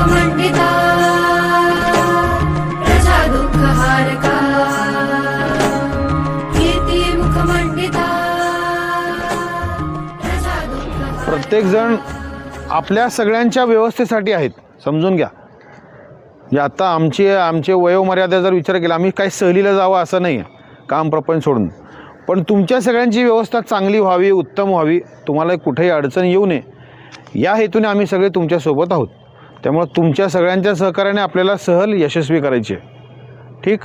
कीर्ती प्रजा दुःखहारका मुखमंडिता प्रत्येक जण आपल्या सगळ्यांच्या व्यवस्थेसाठी आहेत. समजून घ्या. म्हणजे आता आमची आमचे वयोमर्यादा जर विचार केला आम्ही काही सहलीला जावं असं नाही आहे काम प्रपंच सोडून. पण तुमच्या सगळ्यांची व्यवस्था चांगली व्हावी उत्तम व्हावी तुम्हाला कुठेही अडचण येऊ नये. या हेतूने आम्ही सगळे तुमच्यासोबत आहोत. त्यामुळं तुमच्या सगळ्यांच्या सहकार्याने आपल्याला सहल यशस्वी करायची आहे. ठीक?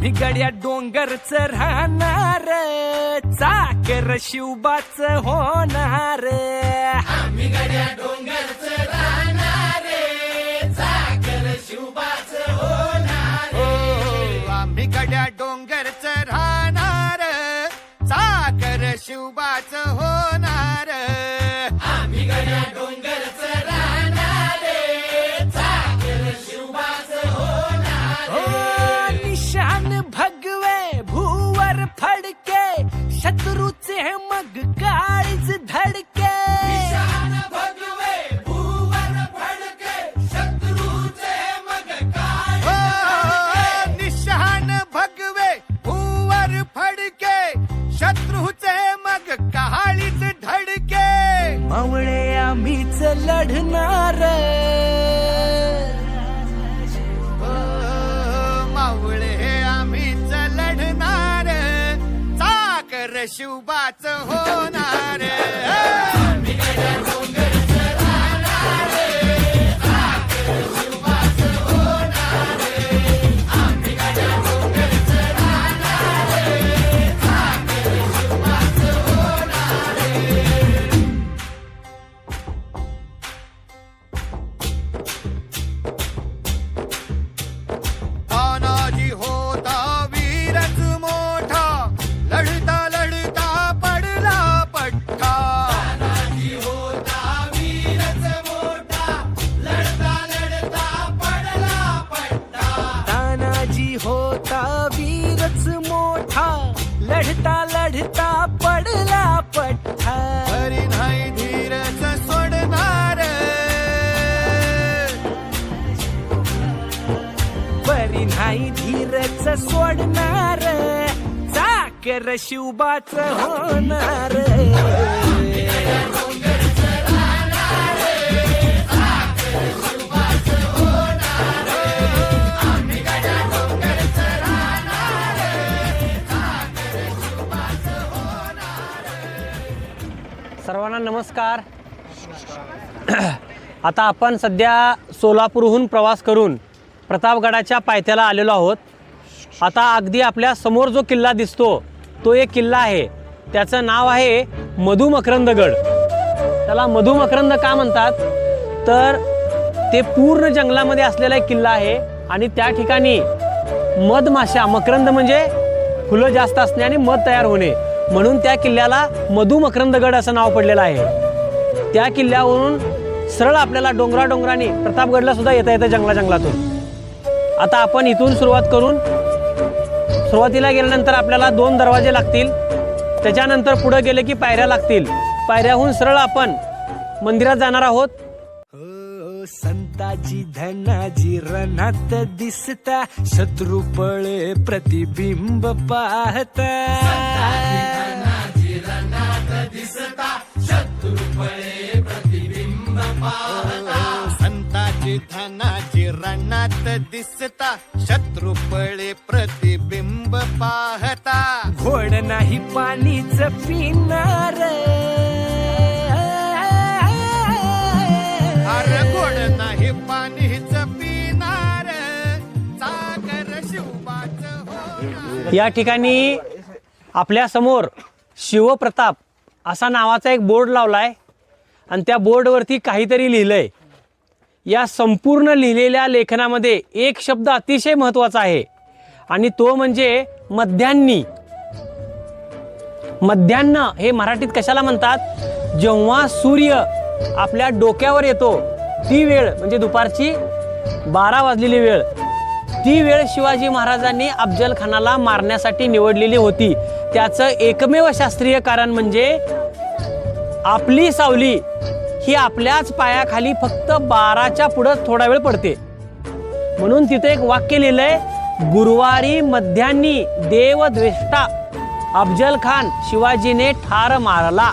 मी गड्या डोंगरच राहणार चाकर शिवबाच होणार मी गड्या डोंगरच राहणार चाकर शिवबाच होणार आम्ही डोंगरच राहणार साखर शिवबाच होणार. आम्ही गड्या डोंगर सर्वांना नमस्कार. आता आपण सध्या सोलापूरहून प्रवास करून प्रतापगडाच्या पायथ्याला आलेलो आहोत. आता अगदी आपल्यासमोर जो किल्ला दिसतो तो एक किल्ला आहे. त्याचं नाव आहे मधुमकरंदगड. त्याला मधुमकरंद का म्हणतात? तर ते पूर्ण जंगलामध्ये असलेला एक किल्ला आहे आणि त्या ठिकाणी मधमाशा मकरंद म्हणजे फुलं जास्त असणे आणि मध तयार होणे. म्हणून त्या किल्ल्याला मधुमकरंदगड असं नाव पडलेलं आहे. त्या किल्ल्यावरून सरळ आपल्याला डोंगरा डोंगराने प्रतापगडला सुद्धा येता येतं जंगला जंगलातून. आता आपण इथून सुरुवात करून सुरुवातीला गेल्यानंतर आपल्याला दोन दरवाजे लागतील. त्याच्यानंतर पुढं गेले की पायऱ्या लागतील. पायऱ्याहून सरळ आपण मंदिरात जाणार आहोत. संताजी धनाजी रणात दिसता. शत्रू पळे प्रतिबिंब पाहता. संताची धनाची रणात दिसता. शत्रू पळे प्रतिबिंब पाहता. घोड नाही पाणीच पिणार. या ठिकाणी आपल्यासमोर शिवप्रताप असा नावाचा एक बोर्ड लावला आहे आणि त्या बोर्डवरती काहीतरी लिहिलं आहे या संपूर्ण लिहिलेल्या लेखनामध्ये एक शब्द अतिशय महत्त्वाचा आहे. आणि तो म्हणजे मध्यान्नी. मध्यान्न हे मराठीत कशाला म्हणतात? जेव्हा सूर्य आपल्या डोक्यावर येतो ती वेळ म्हणजे दुपारची बारा वाजलेली वेळ ती वेळ शिवाजी महाराजांनी अफजल खानाला मारण्यासाठी निवडलेली होती. त्याचं एकमेव शास्त्रीय कारण म्हणजे आपली सावली ही आपल्याच पायाखाली फक्त बाराच्या पुढं थोडा वेळ पडते. म्हणून तिथे एक वाक्य लिहिलंय गुरुवारी मध्यान्नी देवद्वेष्टा अफजल खान शिवाजीने ठार मारला.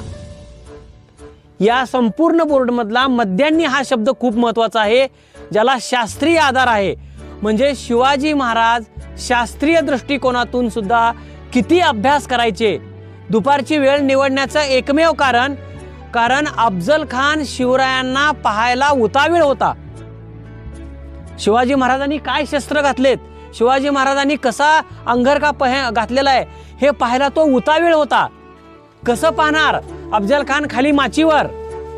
या संपूर्ण बोर्डमधला मध्यान्नी हा शब्द खूप महत्त्वाचा आहे ज्याला शास्त्रीय आधार आहे. म्हणजे शिवाजी महाराज शास्त्रीय दृष्टिकोनातून सुद्धा किती अभ्यास करायचे? दुपारची वेळ निवडण्याचं एकमेव कारण कारण अफजल खान शिवरायांना पाहायला उतावीळ होता. शिवाजी महाराजांनी काय शस्त्र घातलेत? शिवाजी महाराजांनी कसा अंगरखा पह घातलेला आहे? हे पाहायला तो उतावीळ होता. कसं पाहणार? अफजल खान खाली माचीवर.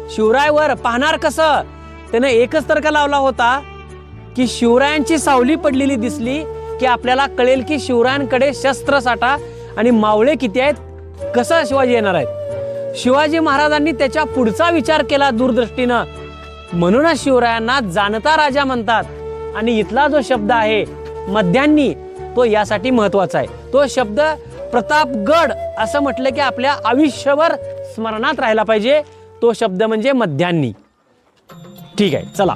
शिवरायवर पाहणार कसं? त्यानं एकच तर्क लावला होता की शिवरायांची सावली पडलेली दिसली की आपल्याला कळेल की शिवरायांकडे शस्त्र साठा आणि मावळे किती आहेत कसं शिवाजी येणार आहेत. शिवाजी महाराजांनी त्याच्या पुढचा विचार केला दूरदृष्टीनं. म्हणूनच शिवरायांना जाणता राजा म्हणतात. आणि इथला जो शब्द आहे मध्यान्नी तो यासाठी महत्त्वाचा आहे. तो शब्द प्रतापगड असं म्हटलं की आपल्या आयुष्यभर स्मरणात राहिला पाहिजे. तो शब्द म्हणजे मध्यांनी. ठीक आहे चला.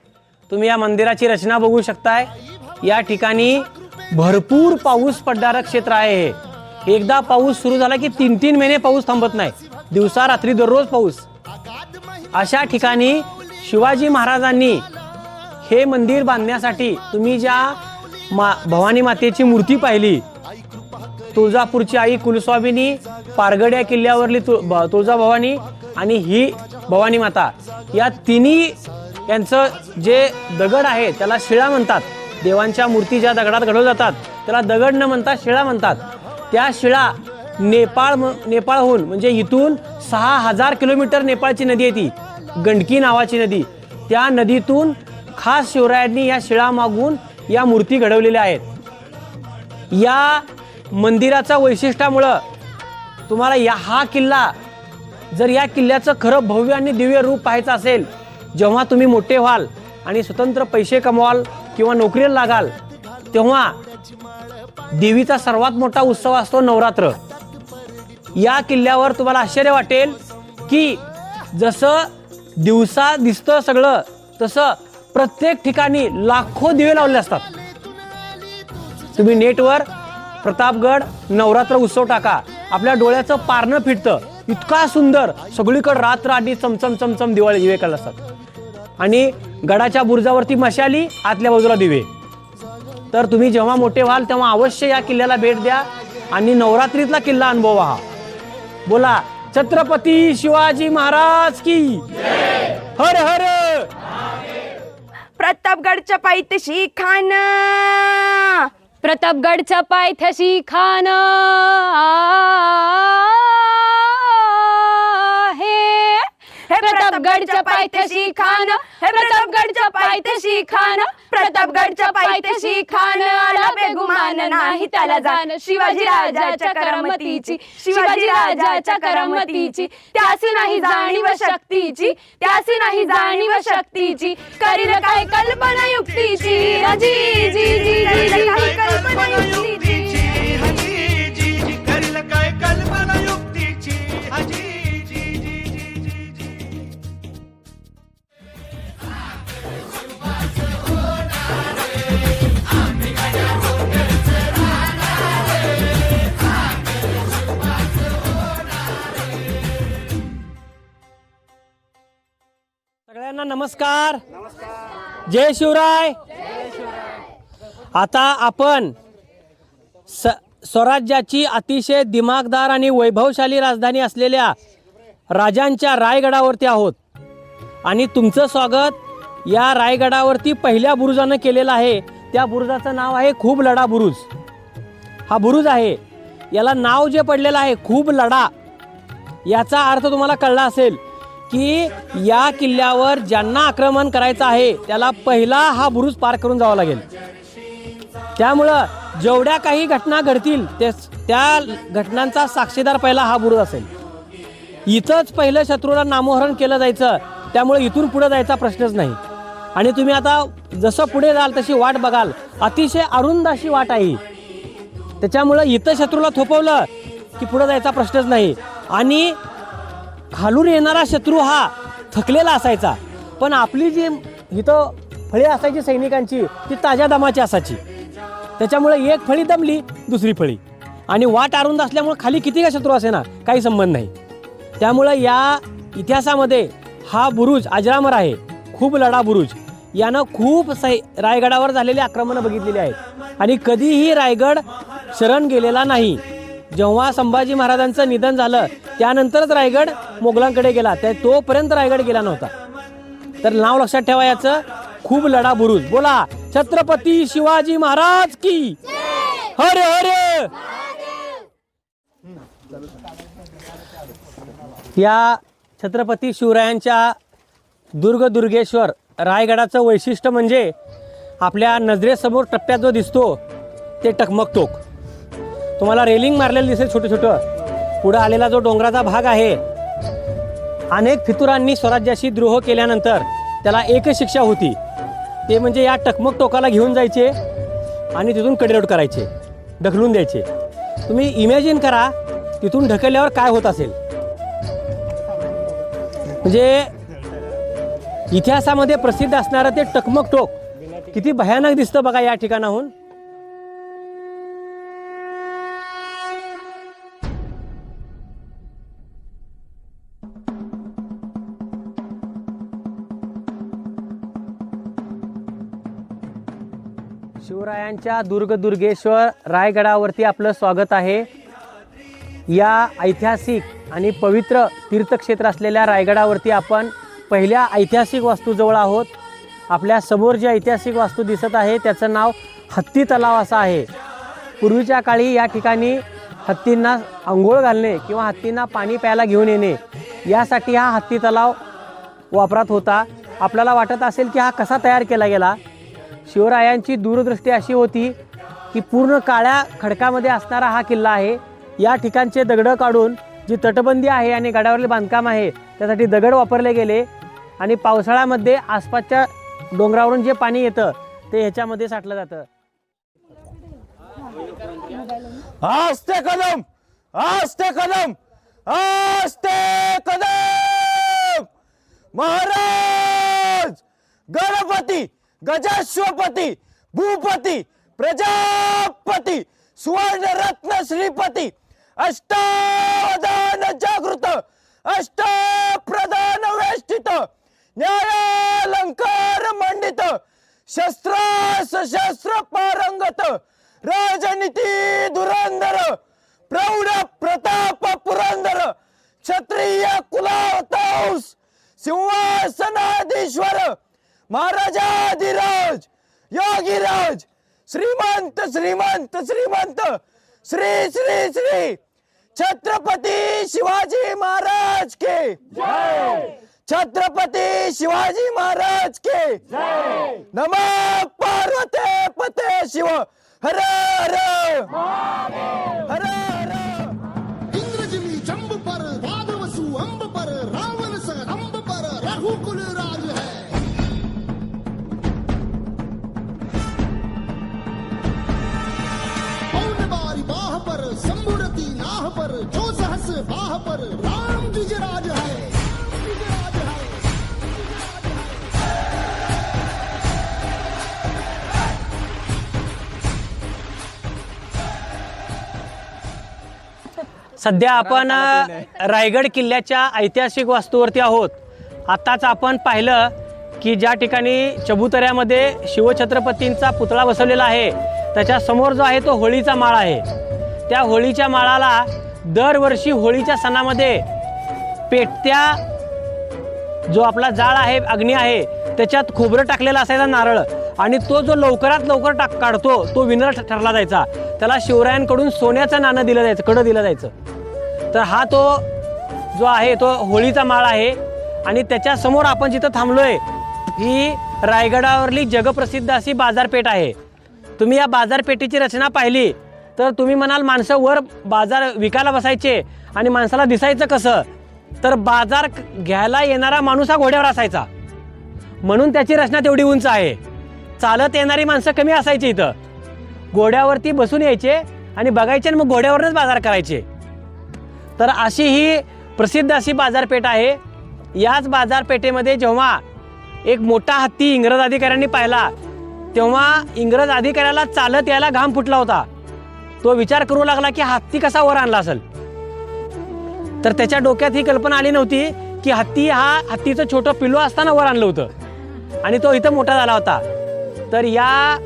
तुम्ही या मंदिराची रचना बघू शकताय. या ठिकाणी भरपूर पाऊस पडणारं क्षेत्र आहे हे. एकदा पाऊस सुरू झाला की तीन तीन महिने पाऊस थांबत नाही. दिवसा रात्री दररोज पाऊस. अशा ठिकाणी शिवाजी महाराजांनी हे मंदिर बांधण्यासाठी तुम्ही ज्या मा भवानी मातेची मूर्ती पाहिली तुळजापूरची आई कुलस्वामिनी पारगड किल्ल्यावरली तुळ तुळजाभवानी आणि ही भवानी माता या तिन्ही यांचं जे दगड आहे त्याला शिळा म्हणतात. देवांच्या मूर्ती ज्या दगडात घडवल्या जातात त्याला दगड न म्हणता शिळा म्हणतात. त्या शिळा नेपाळ म- नेपाळहून म्हणजे इथून सहा हजार किलोमीटर नेपाळची नदी आहे ती. गंडकी नावाची नदी. त्या नदीतून खास शिवरायांनी या शिळा मागून या मूर्ती घडवलेल्या आहेत. या मंदिराच्या वैशिष्ट्यामुळं तुम्हाला या हा किल्ला जर या किल्ल्याचं खरं भव्य आणि दिव्य रूप पाहायचं असेल जेव्हा तुम्ही मोठे व्हाल आणि स्वतंत्र पैसे कमवाल किंवा नोकरीला लागाल तेव्हा देवीचा सर्वात मोठा उत्सव असतो नवरात्र. या किल्ल्यावर तुम्हाला आश्चर्य वाटेल की जसं दिवसा दिसतं सगळं तसं प्रत्येक ठिकाणी लाखो दिवे लावले असतात. तुम्ही नेटवर प्रतापगड नवरात्र उत्सव टाका. आपल्या डोळ्याचं पारणं फिटतं इतका सुंदर. सगळीकडे रात्र आणि चमचम चमचम दिवाळी दिवे काढत असतात. आणि गडाच्या बुरुजावरती मशाली आतल्या बाजूला दिवे. तर तुम्ही जेव्हा मोठे व्हाल तेव्हा अवश्य या किल्ल्याला भेट द्या आणि नवरात्रीतला किल्ला अनुभवा हा बोला छत्रपती शिवाजी महाराज की? हर हर! प्रतापगडच्या पायथ्याशी खाना प्रतापगडच्या पायथ्याशी खान प्रतापगडच्या पायथ्याशी खान हे प्रतापगडच्या पायथ्याशी खान प्रतापगडच्या पायथ्याशी खान आला बेगुमान नाही त्याला जाण शिवाजी राजाच्या करामतीची शिवाजी राजाच्या करामतीची त्यासी नाही जाणीव शक्तीची त्यासी नाही जाणीव शक्तीची करील काय कल्पना युक्तीची जी जी जी जी जी काय कल्पना युक्तीची करील सगळ्यांना नमस्कार. जय शिवराय. आता आपण स स्वराज्याची अतिशय दिमागदार आणि वैभवशाली राजधानी असलेल्या राजांच्या रायगडावरती आहोत. आणि तुमचं स्वागत या रायगडावरती पहिल्या बुरुजानं केलेलं आहे. त्या बुरुजाचं नाव आहे खूप लढा बुरुज. हा बुरुज आहे. याला नाव जे पडलेलं आहे खूप लढा याचा अर्थ तुम्हाला कळला असेल. की या किल्ल्यावर ज्यांना आक्रमण करायचं आहे त्याला पहिला हा बुरुज पार करून जावं लागेल. त्यामुळं जेवढ्या काही घटना घडतील ते त्या घटनांचा साक्षीदार पहिला हा बुरुज असेल. इथंच पहिलं शत्रूला नामोहरण केलं जायचं त्यामुळे इथून पुढे जायचा प्रश्नच नाही. आणि तुम्ही आता जसं पुढे जाल तशी वाट बघाल. अतिशय अरुंद अशी वाट आहे त्याच्यामुळं इथं शत्रूला थोपवलं की पुढे जायचा प्रश्नच नाही. आणि खालून येणारा शत्रू हा थकलेला असायचा. पण आपली जी इथं फळी असायची सैनिकांची ती ताज्या दमाची असायची. त्याच्यामुळे एक फळी दमली दुसरी फळी. आणि वाट अरुंद असल्यामुळे खाली किती का शत्रू असे ना काही संबंध नाही. त्यामुळं या इतिहासामध्ये हा बुरुज अजरामर आहे. खूप लढा बुरुज. यानं खूप सै रायगडावर झालेली आक्रमणं बघितलेली आहेत. आणि कधीही रायगड शरण गेलेला नाही. जेव्हा संभाजी महाराजांचं निधन झालं त्यानंतरच रायगड मोगलांकडे गेला. त्या तोपर्यंत रायगड गेला नव्हता. तर नाव लक्षात ठेवा याचं. खूप लढा बुरुज. बोला. छत्रपती शिवाजी महाराज की? हरे हरे! या छत्रपती शिवरायांच्या दुर्ग दुर्गेश्वर रायगडाचं वैशिष्ट्य म्हणजे आपल्या नजरेसमोर टप्प्यात जो दिसतो ते टकमक टोक तुम्हाला रेलिंग मारलेलं दिसेल छोटं छोटं. पुढं आलेला जो डोंगराचा भाग आहे अनेक फितुरांनी स्वराज्याशी द्रोह केल्यानंतर त्याला एकच शिक्षा होती. ते म्हणजे या टकमक टोकाला घेऊन जायचे आणि तिथून कडेलोट करायचे ढकलून द्यायचे. तुम्ही इमॅजिन करा तिथून ढकलल्यावर काय होत असेल? म्हणजे इतिहासामध्ये प्रसिद्ध असणारं ते टकमक टोक किती भयानक दिसतं बघा या ठिकाणाहून. शिवरायांच्या दुर्गदुर्गेश्वर रायगडावरती आपलं स्वागत आहे. या ऐतिहासिक आणि पवित्र तीर्थक्षेत्र असलेल्या रायगडावरती आपण पहिल्या ऐतिहासिक वास्तूजवळ आहोत. आपल्यासमोर जी ऐतिहासिक वास्तू दिसत आहे त्याचं नाव हत्ती तलाव असं आहे. पूर्वीच्या काळी या ठिकाणी हत्तींना आंघोळ घालणे किंवा हत्तींना पाणी प्यायला घेऊन येणे यासाठी हा हत्ती तलाव वापरात होता. आपल्याला वाटत असेल की हा कसा तयार केला गेला? शिवरायांची दूरदृष्टी अशी होती की पूर्ण काळ्या खडकामध्ये असणारा हा किल्ला आहे. या ठिकाणचे दगडं काढून जी तटबंदी आहे आणि गडावरील बांधकाम आहे त्यासाठी दगड वापरले गेले आणि पावसाळ्यामध्ये आसपासच्या डोंगरावरून जे पाणी येतं ते ह्याच्यामध्ये साठलं जातं. आस्ते कदम! आस्ते कदम! आस्ते कदम! महाराज! गणपती! गजाश्वपती भूपती प्रजापती सुवर्ण श्रीपती अष्टावधान जागृत अष्टप्रधान वेष्टित न्यायालंकार मंडित शस्त्र सशस्त्र पारंगत राजनीती धुरंधर प्रौढ प्रताप पुरंदर क्षत्रिय कुलावतांस सिंहासनाधीश्वर महाराजाधिराज योगीराज श्रीमंत श्रीमंत श्रीमंत श्री श्री श्री छत्रपती शिवाजी महाराज के. छत्रपती शिवाजी महाराज के. नमः पार्वते पते शिव. हर हर. हर सध्या आपण रायगड किल्ल्याच्या ऐतिहासिक वास्तूवरती आहोत. आत्ताच आपण पाहिलं की ज्या ठिकाणी चबुतऱ्यामध्ये शिवछत्रपतींचा पुतळा बसवलेला आहे त्याच्यासमोर जो आहे तो होळीचा माळ आहे. त्या होळीच्या माळाला दरवर्षी होळीच्या सणामध्ये पेटत्या जो आपला जाळ आहे अग्नी आहे त्याच्यात खोबरं टाकलेला असायचा नारळ आणि तो जो लवकरात लवकर टाक काढतो तो विनर ठरला जायचा. त्याला शिवरायांकडून सोन्याचं नाणं दिलं जायचं कडं दिलं जायचं. तर हा तो जो आहे तो होळीचा माळ आहे. आणि त्याच्यासमोर आपण जिथं थांबलोय ही रायगडावरली जगप्रसिद्ध अशी बाजारपेठ आहे. तुम्ही या बाजारपेठेची रचना पाहिली तर तुम्ही म्हणाल माणसं वर बाजार विकायला बसायचे आणि माणसाला दिसायचं कसं? तर बाजार घ्यायला येणारा माणूस हा घोड्यावर असायचा. म्हणून त्याची रचना तेवढी उंच आहे. चालत येणारी माणसं कमी असायची इथं. घोड्यावरती बसून यायचे आणि बघायचे आणि मग घोड्यावरच बाजार करायचे. तर अशी ही प्रसिद्ध अशी बाजारपेठ आहे. याच बाजारपेठेमध्ये जेव्हा एक मोठा हत्ती इंग्रज अधिकाऱ्यांनी पाहिला तेव्हा इंग्रज अधिकाऱ्याला चालत यायला घाम फुटला होता. तो विचार करू लागला की हत्ती कसा वर आणला असेल? तर त्याच्या डोक्यात ही कल्पना आली नव्हती की हत्ती हा हत्तीचं छोटं पिल्लू असताना वर आणलं होतं. आणि तो इथं मोठा झाला होता. तर या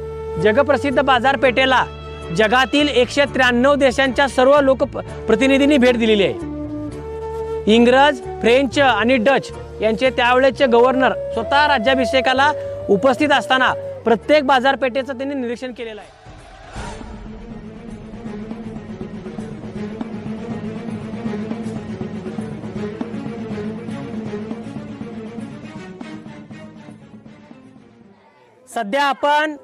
जगप्रसिद्ध बाजारपेठेला जगातील एकशे त्र्याण्णव देशांच्या सर्व लोक प्रतिनिधींनी भेट दिलेली आहे. इंग्रज फ्रेंच आणि डच यांचे त्यावेळेचे गव्हर्नर स्वतः राज्याभिषेकाला उपस्थित असताना प्रत्येक बाजारपेठेचं त्यांनी निरीक्षण केलेलं आहे. सध्या आपण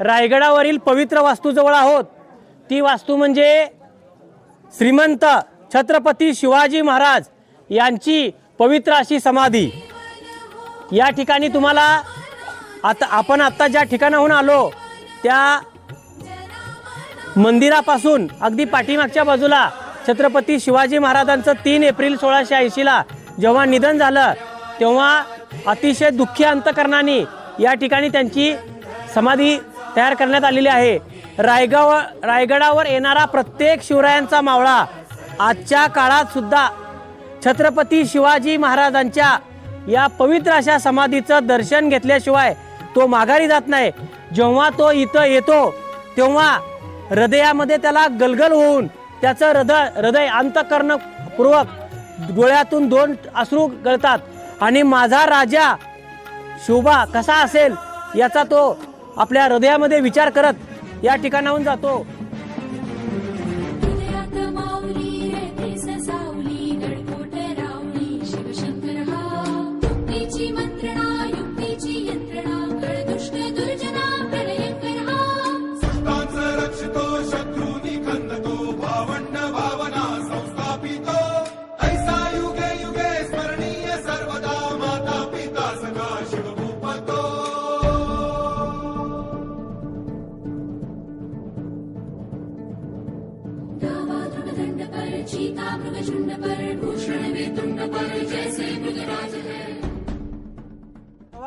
रायगडावरील पवित्र वास्तूजवळ आहोत. ती वास्तू म्हणजे श्रीमंत छत्रपती शिवाजी महाराज यांची पवित्र अशी समाधी. या ठिकाणी तुम्हाला आता आपण आत्ता ज्या ठिकाणाहून आलो त्या मंदिरापासून अगदी पाठीमागच्या बाजूला छत्रपती शिवाजी महाराजांचं तीन एप्रिल सोळाशे ऐंशीला जेव्हा निधन झालं तेव्हा अतिशय दुःखी अंतकरणाने या ठिकाणी त्यांची समाधी तयार करण्यात आलेली आहे. रायगाव रायगडावर येणारा प्रत्येक शिवरायांचा मावळा आजच्या काळात सुद्धा छत्रपती शिवाजी महाराजांच्या या पवित्र अशा समाधीचं दर्शन घेतल्याशिवाय तो माघारी जात नाही. जेव्हा तो इथं येतो तेव्हा हृदयामध्ये त्याला गलगल होऊन त्याचं हृदय हृदय अंतकरणपूर्वक डोळ्यातून दोन अश्रू गळतात. आणि माझा राजा शोभा कसा असेल याचा तो आपल्या हृदयामध्ये विचार करत या ठिकाणाहून जातो.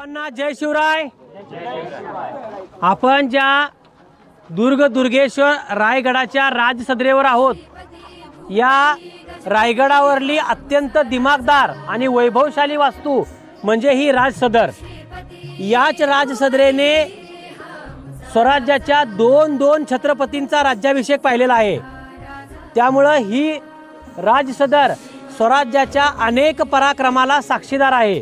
सर्वांना जय शिवराय. आपण ज्या दुर्ग दुर्गेश्वर रायगडाच्या राजसदरेवर आहोत या रायगडावरली अत्यंत दिमागदार आणि वैभवशाली वास्तू म्हणजे ही राजसदर. याच राजसदरेने स्वराज्याच्या दोन दोन छत्रपतींचा राज्याभिषेक पाहिलेला आहे. त्यामुळं ही राजसदर स्वराज्याच्या अनेक पराक्रमाला साक्षीदार आहे.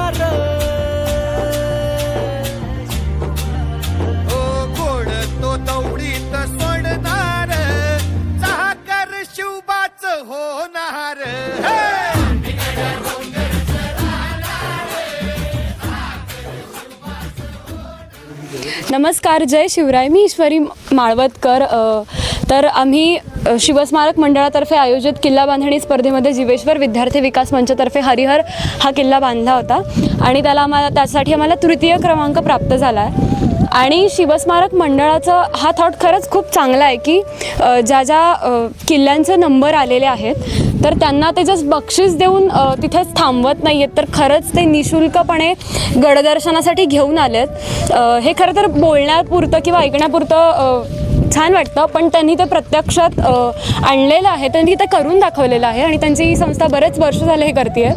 नमस्कार जय शिवराय. मी ईश्वरी माळवतकर तर आम्ही शिवस्मारक मंडळातर्फे आयोजित किल्ला बांधणी स्पर्धेमध्ये जीवेश्वर विद्यार्थी विकास मंचतर्फे हरिहर हा किल्ला बांधला होता. आणि त्याला आम्हाला त्यासाठी आम्हाला तृतीय क्रमांक प्राप्त झाला आहे आणि शिवस्मारक मंडळाचं हा थॉट खरंच खूप चांगला आहे की ज्या ज्या किल्ल्यांचे नंबर आलेले आहेत तर त्यांना ते जस्ट बक्षीस देऊन तिथेच थांबवत नाही आहेत तर खरंच ते निशुल्कपणे गडदर्शनासाठी घेऊन आलेत. आहेत हे खरं तर बोलण्यापुरतं किंवा ऐकण्यापुरतं छान वाटतं पण त्यांनी ते प्रत्यक्षात आणलेलं आहे. त्यांनी ते करून दाखवलेलं आहे आणि त्यांची ही संस्था बरेच वर्ष झाले हे करते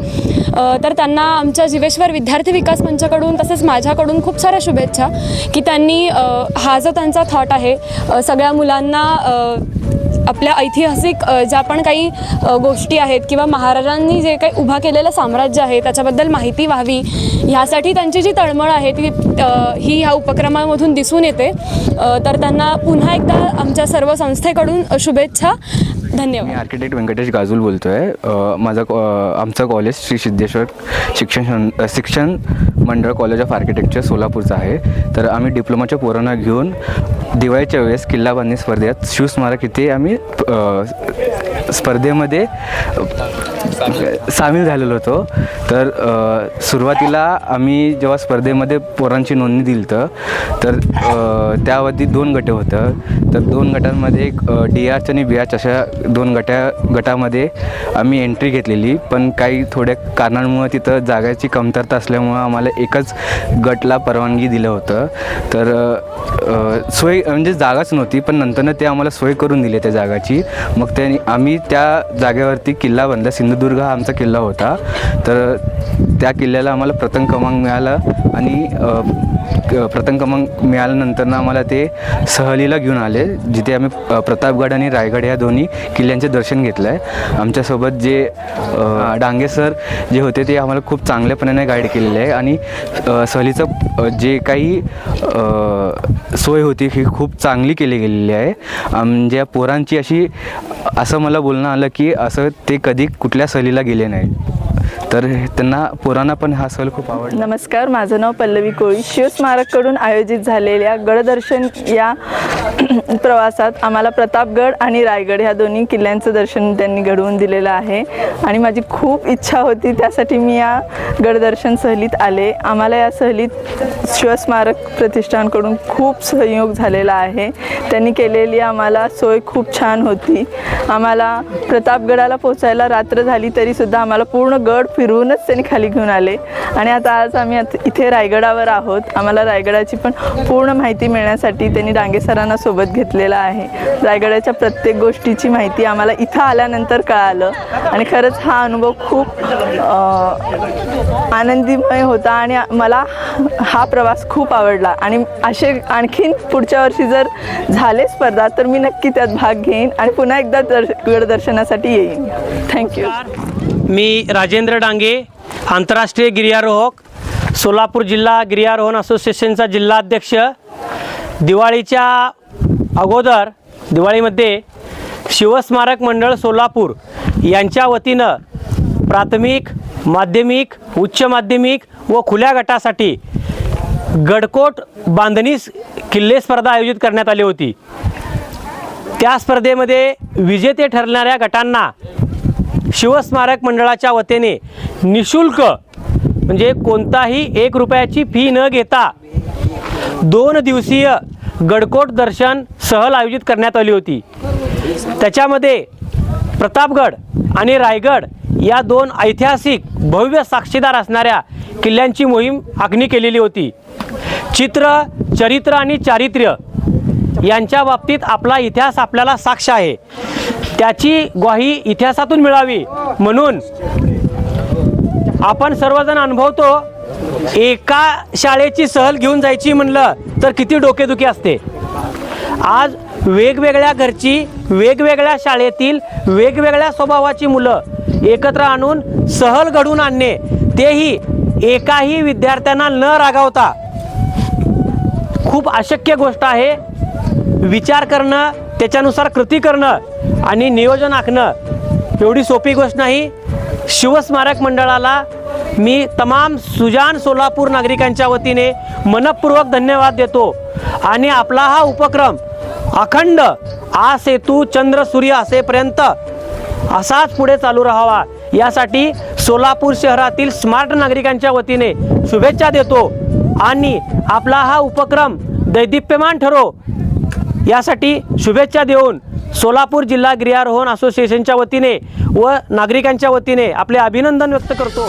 तर त्यांना आमच्या जीवेश्वर विद्यार्थी विकास मंचाकडून तसेच माझ्याकडून खूप साऱ्या शुभेच्छा की त्यांनी हा जो त्यांचा थॉट आहे सगळ्या मुलांना आपल्या ऐतिहासिक ज्या पण काही गोष्टी आहेत किंवा महाराजांनी जे काही उभा केलेलं साम्राज्य आहे त्याच्याबद्दल माहिती व्हावी ह्यासाठी त्यांची जी तळमळ आहे ती ही ह्या उपक्रमामधून दिसून येते. तर त्यांना पुन्हा एकदा आमच्या सर्व संस्थेकडून शुभेच्छा. मी आर्किटेक्ट व्यंकटेश गाजूल बोलतो आहे कॉ- आमचं कॉलेज श्री सिद्धेश्वर शिक्षण शिक्षण मंडळ कॉलेज ऑफ आर्किटेक्चर सोलापूरचं आहे. तर आम्ही डिप्लोमाच्या पोरांना घेऊन दिवाळीच्या वेळेस किल्ला बांधणी स्पर्धेत शिवस्मारक इथे आम्ही स्पर्धेमध्ये सामील झालेलो होतो. तर सुरुवातीला आम्ही जेव्हा स्पर्धेमध्ये पोरांची नोंदणी दिली तर तर त्यावरती दोन गट होतं. तर दोन गटांमध्ये एक डी आर्च आणि बी आर्च अशा दोन गट्या गटामध्ये आम्ही एंट्री घेतलेली. पण काही थोड्या कारणांमुळं तिथं जागाची कमतरता असल्यामुळं आम्हाला एकच गटला परवानगी दिलं होतं. तर सोय म्हणजे जागाच नव्हती पण नंतरनं ते आम्हाला सोय करून दिली त्या जागाची. मग त्यांनी आम्ही त्या जागेवरती किल्ला बनला. सिंधुदुर्ग हा आमचा किल्ला होता. तर त्या किल्ल्याला आम्हाला प्रथम क्रमांक मिळाला आणि प्रथम क्रमांक मिळाल्यानंतरनं आम्हाला ते सहलीला घेऊन आले जिथे आम्ही प्रतापगड आणि रायगड या दोन्ही किल्ल्यांचे दर्शन घेतलं आहे आमच्यासोबत जे डांगे सर जे होते ते आम्हाला खूप चांगल्यापणाने गाईड केलेले आहे. आणि सहलीचं जे काही सोय होती ही खूप चांगली केली गेलेली आहे. आमच्या पोरांची अशी असं मला बोलणं आलं की असं ते कधी कुठल्या सहलीला गेले नाही तर त्यांना पोरांना पण हा सहल खूप आवडला नमस्कार माझं नाव पल्लवी कोळी. शिवस्मारककडून आयोजित झालेल्या गडदर्शन या प्रवासात आम्हाला प्रतापगड आणि रायगड ह्या दोन्ही किल्ल्यांचं दर्शन त्यांनी घडवून दिलेलं आहे. आणि माझी खूप इच्छा होती त्यासाठी मी या गडदर्शन सहलीत आले. आम्हाला या सहलीत शिवस्मारक प्रतिष्ठानकडून खूप सहयोग झालेला आहे. त्यांनी केलेली आम्हाला सोय खूप छान होती. आम्हाला प्रतापगडाला पोचायला रात्र झाली तरीसुद्धा आम्हाला पूर्ण गड फिरवूनच त्यांनी खाली घेऊन आले. आणि आता आज आम्ही इथे रायगडावर आहोत. आम्हाला रायगडाची पण पूर्ण माहिती मिळण्यासाठी त्यांनी डांगे सरांना सोबत घेतलेला आहे. रायगडाच्या प्रत्येक गोष्टीची माहिती आम्हाला इथं आल्यानंतर कळालं. आणि खरंच हा अनुभव खूप आनंदीमय होता आणि मला हा प्रवास खूप आवडला. आणि असे आणखीन पुढच्या वर्षी जर झाले स्पर्धा तर मी नक्की त्यात भाग घेईन आणि पुन्हा एकदा दर्श गडदर्शनासाठी येईन. थँक्यू मी राजेंद्र डांगे आंतरराष्ट्रीय गिर्यारोहक सोलापूर जिल्हा गिर्यारोहण असोसिएशनचा जिल्हा अध्यक्ष दिवाळीच्या अगोदर दिवाळीमध्ये शिवस्मारक मंडळ सोलापूर यांच्या वतीनं प्राथमिक माध्यमिक उच्च माध्यमिक व खुल्या गटासाठी गडकोट बांधणी किल्ले स्पर्धा आयोजित करण्यात आली होती. त्या स्पर्धेमध्ये विजेते ठरणाऱ्या गटांना शिवस्मारक मंडळाच्या वतीने निशुल्क म्हणजे कोणताही एक रुपयाची फी न घेता दोन दिवसीय गडकोट दर्शन सहल आयोजित करण्यात आली होती. त्याच्यामध्ये प्रतापगड आणि रायगड या दोन ऐतिहासिक भव्य साक्षीदार असणाऱ्या किल्ल्यांची मोहीम आखणी केलेली होती. चित्र चरित्र आणि चारित्र्य यांच्या बाबतीत आपला इतिहास आपल्याला साक्ष आहे. त्याची ग्वाही इतिहासातून मिळावी. म्हणून आपण सर्वजण अनुभवतो एका शाळेची सहल घेऊन जायची म्हणलं तर किती डोकेदुखी असते. आज वेगवेगळ्या घरची वेगवेगळ्या शाळेतील वेगवेगळ्या स्वभावाची मुलं एकत्र आणून सहल घडवून आणणे तेही एकाही विद्यार्थ्यांना न रागावता खूप अशक्य गोष्ट आहे. विचार करणं त्याच्यानुसार कृती करणं आणि नियोजन आखणं एवढी सोपी गोष्ट नाही. शिवस्मारक मंडळाला मी तमाम सुजान सोलापूर नागरिकांच्या वतीने मनपूर्वक धन्यवाद देतो. आणि आपला हा उपक्रम अखंड आ सेतू चंद्र सूर्य असेपर्यंत असाच पुढे चालू राहावा. यासाठी सोलापूर शहरातील स्मार्ट नागरिकांच्या वतीने शुभेच्छा देतो. आणि आपला हा उपक्रम दैदिप्यमान ठरो. यासाठी शुभेच्छा देऊन सोलापूर जिल्हा गिर्यारोहण असोसिएशनच्या वतीने व नागरिकांच्या वतीने आपले अभिनंदन व्यक्त करतो.